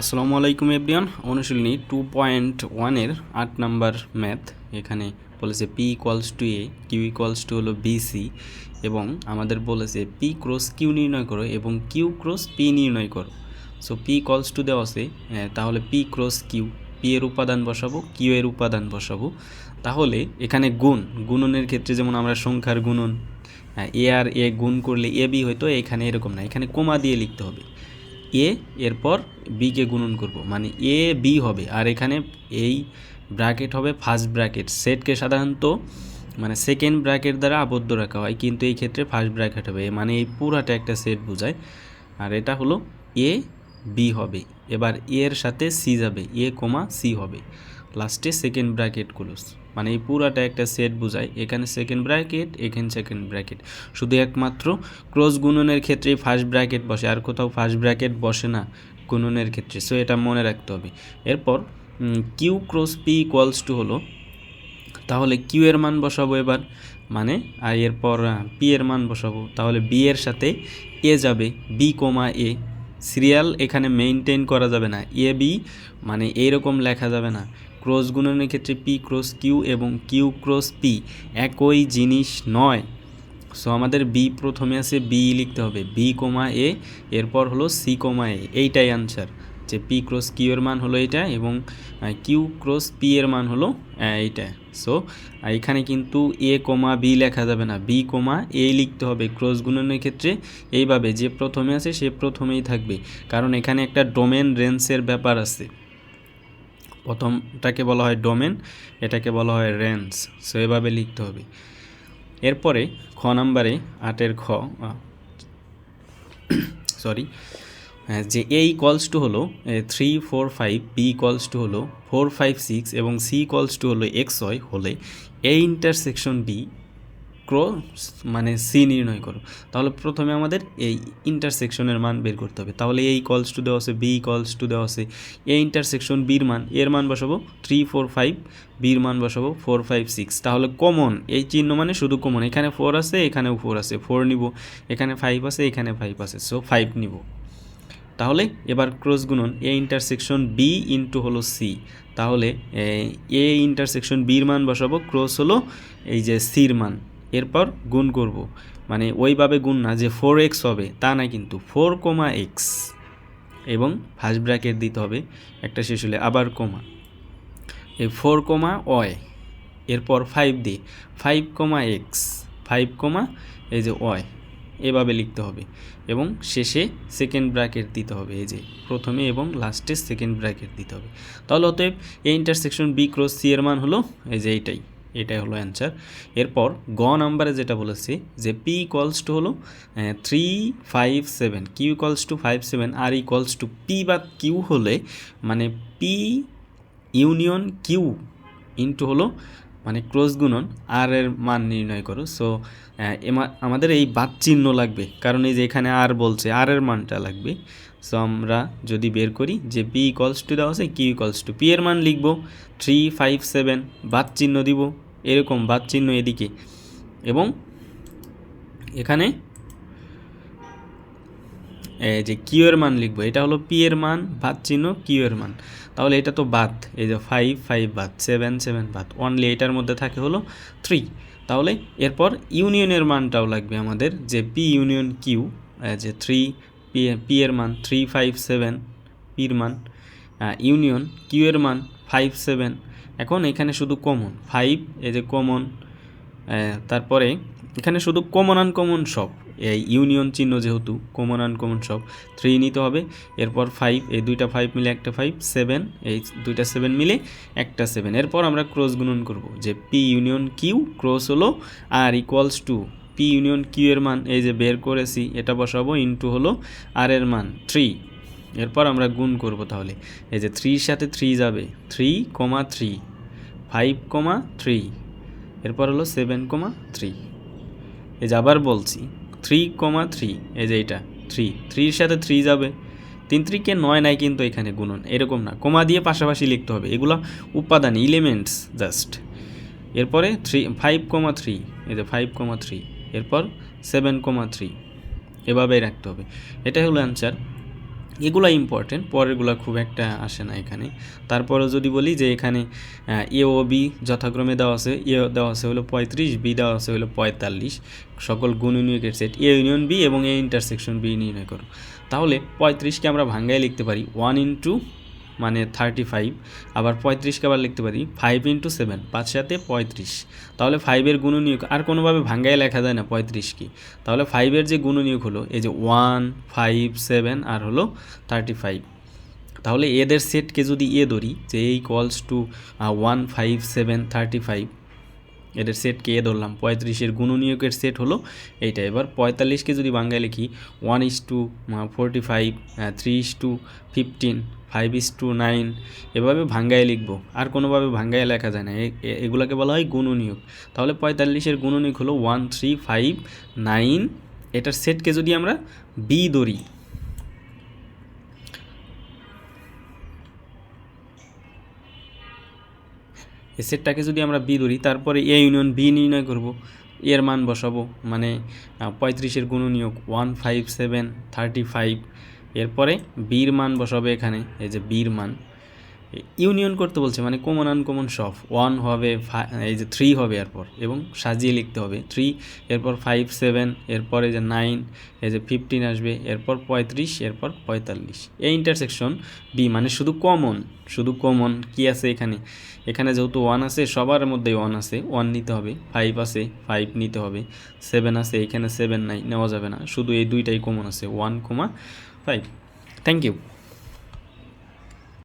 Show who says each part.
Speaker 1: আসসালামু আলাইকুম এভরিওয়ান, অনুশীলনী টু পয়েন্ট ওয়ানের আট নাম্বার ম্যাথ। এখানে বলেছে P equals to A Q equals to হলো বিসি এবং আমাদের বলেছে পি ক্রস কিউ নির্ণয় করো এবং কিউ ক্রস পি নির্ণয় করো। সো পি ইকুয়ালস টু দেওয়া আছে তাহলে পি ক্রস কিউ পি এর উপাদান বসাবো কিউ এর উপাদান বসাবো। তাহলে এখানে গুণ, গুণনের ক্ষেত্রে যেমন আমরা সংখ্যার গুণন, এ আর এ গুণ করলে এ বি হয়তো এখানে এরকম না, এখানে কোমা দিয়ে লিখতে হবে। এ, এরপর বিকে গুণন করব। মানে এ বি হবে। আর এখানে এই ব্র্যাকেট হবে ফার্স্ট ব্র্যাকেট সেটকে সাধারণত মানে সেকেন্ড ব্র্যাকেট দ্বারা আবদ্ধ রাখা হয়। কিন্তু এই ক্ষেত্রে ফার্স্ট ব্র্যাকেট হবে। মানে এই পুরাটা একটা সেট বোঝায়। আর এটা হলো এ বি হবে। এবার এর সাথে সি যাবে। এ কমা সি হবে লাস্টে সেকেন্ড ব্র্যাকেট ক্লোজ মানে এই পুরাটা একটা সেট বোঝায়। এখানে সেকেন্ড ব্র্যাকেট এখানে সেকেন্ড ব্র্যাকেট শুধু একমাত্র ক্রস গুণনের ক্ষেত্রে ফার্স্ট ব্র্যাকেট বসে, আর কোথাও ফার্স্ট ব্র্যাকেট বসে না গুণনের ক্ষেত্রে। সো এটা মনে রাখতে হবে। এরপর Q cross P equals to হলো, তাহলে কিউ এর মান বসাবো এবার। মানে আর এরপর পি এর মান বসাবো। তাহলে বি এর সাথে এ যাবে বি কোমা এ সিরিয়াল এখানে মেনটেন করা যাবে না। এ বি মানে এইরকম লেখা যাবে না। ক্রস গুণনের ক্ষেত্রে পি ক্রস কিউ এবং কিউ ক্রস পি একই জিনিস নয়। সো আমাদের বি প্রথমে আছে বি লিখতে হবে। বি কোমা এ এরপর হলো সি কোমা এ এইটাই আনসার যে পি ক্রস কিউ এর মান হলো এটা এবং কিউ ক্রস পি এর মান হলো এইটা। সো এখানে কিন্তু এ কোমা বি লেখা যাবে না। বি কোমা এ লিখতে হবে ক্রস গুণনের ক্ষেত্রে। এইভাবে যে প্রথমে আছে সে প্রথমেই থাকবে। কারণ এখানে একটা ডোমেন রেঞ্জের ব্যাপার আছে। প্রথমটাকে বলা হয় ডোমেন, এটাকে বলা হয় রেঞ্জ। সো এভাবে লিখতে হবে। এরপরে খ নাম্বারে আটের খ সরি যে এ ইকলস টু হলো three four five B equals to হলো ফোর ফাইভ সিক্স এবং সি ইকলস টু হলো এক্স হয় হলে এ ইন্টারসেকশন বি ক্রস মানে সি নির্ণয় করো। তাহলে প্রথমে আমাদের এই ইন্টারসেকশনের মান বের করতে হবে। তাহলে এই কলস টু দেওয়া আছে, বি কলস টু দেওয়া আছে। এ ইন্টারসেকশন বির মান, এর মান বসাবো থ্রি ফোর ফাইভ বির মান বসাবো ফোর ফাইভ সিক্স তাহলে কমন এই চিহ্ন মানে শুধু কমন এখানে ফোর আছে, এখানেও ফোর আছে। ফোর নিব, এখানে ফাইভ আছে, এখানে ফাইভ আছে। সো ফাইভ নিব। তাহলে এবার ক্রস গুণন, এ ইন্টারসেকশন বি ইন্টু হলো সি তাহলে, এ ইন্টারসেকশন বির মান বসাবো ক্রস হলো এই যে সির মান। এরপর গুণ করব। মানে ওইভাবে গুণ না, যে ফোর এক্স হবে, তা না কিন্তু ফোর কোমা এক্স এবং ফার্স্ট ব্র্যাকেট দিতে হবে একটা শেষ হলে আবার কোমা এই ফোর কোমা অয় এরপর ফাইভ দিয়ে five comma X five comma এই যে অয় এভাবে লিখতে হবে এবং শেষে সেকেন্ড ব্র্যাকেট দিতে হবে, এই যে প্রথমে এবং লাস্টে সেকেন্ড ব্র্যাকেট দিতে হবে। তাহলে অতএব এই ইন্টারসেকশন বি ক্রস সি এর মান হলো, এই যে এইটাই। এটাই হলো অ্যান্সার এরপর গ নাম্বারে যেটা বলেছি, যে পি ইকলস টু হলো three five seven Q equals to five seven R equals to P বা কিউ হলে মানে পি ইউনিয়ন কিউ ইন্টু হলো মানে ক্রস গুণন আর এর মান নির্ণয় করো। সো আমাদের এই বাদ চিহ্ন লাগবে, কারণ এই যে এখানে আর বলছে আর এর মানটা লাগবে। সো আমরা যদি বের করি, যে পি ইকলস টু দেওয়া আছে কিউ ইকলস টু পি এর মান লিখব থ্রি ফাইভ সেভেন বাদ চিহ্ন দিব। এরকম বাদ চিহ্ন এদিকে। এবং এখানে যে কিউ এর মান লিখব, এটা হলো পি এর মান, বাদ চিহ্ন কিউ এর মান। তাহলে এটা তো বাদ, এই যে ফাইভ ফাইভ বাদ সেভেন সেভেন বাদ। অনলি এটার মধ্যে থাকে হলো থ্রি তাহলে এরপর ইউনিয়নের মানটাও লাগবে আমাদের, যে পি ইউনিয়ন কিউ যে থ্রি পি পি এর মান থ্রি ফাইভ সেভেন পির মান ইউনিয়ন কিউ এর মান ফাইভ সেভেন এখন এখানে শুধু কমন ফাইভ এই যে কমন তারপরে এখানে শুধু কমন আনকমন সব, এই ইউনিয়ন চিহ্ন যেহেতু কমন আনকমন সব থ্রি নিতে হবে, এরপর ফাইভ এই দুইটা ফাইভ মিলে একটা ফাইভ সেভেন এই দুইটা সেভেন মিলে একটা সেভেন এরপর আমরা ক্রস গুণন করব, যে পি ইউনিয়ন কিউ ক্রস হলো R equals to P union Q এর মান, এই যে বের করেছি, এটা বসাবো ইন্টু হলো আর এর মান থ্রি এরপর আমরা গুণ করব তাহলে। এই যে থ্রির সাথে থ্রি যাবে। Three comma three five comma three এরপর হলো সেভেন কমা থ্রি এই যে আবার বলছি থ্রি কমা থ্রি এই যে এটা থ্রি থ্রির সাথে থ্রি যাবে। তিন ত্রিকে নয় নাই কিন্তু এখানে গুণন, এরকম না। কমা দিয়ে পাশাপাশি লিখতে হবে। এগুলো উপাদান ইলিমেন্টস জাস্ট এরপরে থ্রি ফাইভ কমা থ্রি এই যে ফাইভ কমা থ্রি এরপর সেভেন কমা থ্রি এভাবেই রাখতে হবে। এটাই হলো অ্যান্সার এগুলা ইম্পর্টেন্ট পরেরগুলো খুব একটা আসে না এখানে। তারপরে যদি বলি যে এখানে এ ও বি যথাক্রমে দেওয়া আছে, এ দেওয়া আছে হলো পঁয়ত্রিশ বি দেওয়া আছে হলো পঁয়তাল্লিশ। সকল গুণনীয়কের সেট এ ইউনিয়ন বি এবং এ ইন্টারসেকশন বি নির্ণয় করো। তাহলে পঁয়ত্রিশকে আমরা ভাঙ্গায় লিখতে পারি ওয়ান ইন্টু মানে থার্টি ফাইভ আবার পঁয়ত্রিশকে আবার লিখতে পারি ফাইভ ইন্টু সেভেন পাঁচ সাথে পঁয়ত্রিশ। তাহলে ফাইভের গুণনীয়ক, আর কোনোভাবে ভাঙ্গায় লেখা যায় না পঁয়ত্রিশ কি। তাহলে ফাইভের যে গুণনীয়ক হলো, এই যে ওয়ান ফাইভ সেভেন আর হলো থার্টি ফাইভ তাহলে এদের সেটকে যদি এ ধরি, যে এই equals to one five seven thirty five এদের সেটকে এ ধরলাম। পঁয়ত্রিশের গুণনীয়কের সেট হলো এইটা। এবার পঁয়তাল্লিশকে যদি বাংলায় লিখি one is to forty five three is to fifteen five is to nine এভাবে ভাঙ্গায় লিখব। আর কোনোভাবে ভাঙ্গায় লেখা যায় না। এগুলোকে বলা হয় গুণনীয়ক। তাহলে পঁয়তাল্লিশের গুণনীয়ক হলো ওয়ান থ্রি ফাইভ নাইন এটার সেটকে যদি আমরা বি ধরি এই সেটটাকে যদি আমরা বি ধরি, তারপরে এ ইউনিয়ন বি নির্ণয় করব, এর মান বসাবো মানে পঁয়ত্রিশের গুণনীয়ক one five seven thirty five এরপরে বির মান বসাবে এখানে, এই যে বির মান। ইউনিয়ন করতে বলছে মানে কমন আনকমন সব। ওয়ান হবে এই যে থ্রি হবে এরপর, এবং সাজিয়ে লিখতে হবে। থ্রি এরপর ফাইভ সেভেন এরপর এই যে নাইন এই যে ফিফটিন আসবে, এরপর পঁয়ত্রিশ, এরপর পঁয়তাল্লিশ। এই ইন্টারসেকশন বি মানে শুধু কমন শুধু কমন কি আছে এখানে? এখানে যেহেতু ওয়ান আছে, সবার মধ্যে ওয়ান আছে। ওয়ান নিতে হবে ফাইভ আছে ফাইভ নিতে হবে। সেভেন আছে, এখানে সেভেন নাই, নেওয়া যাবে না। শুধু এই দুইটাই কমন আছে one comma five thank you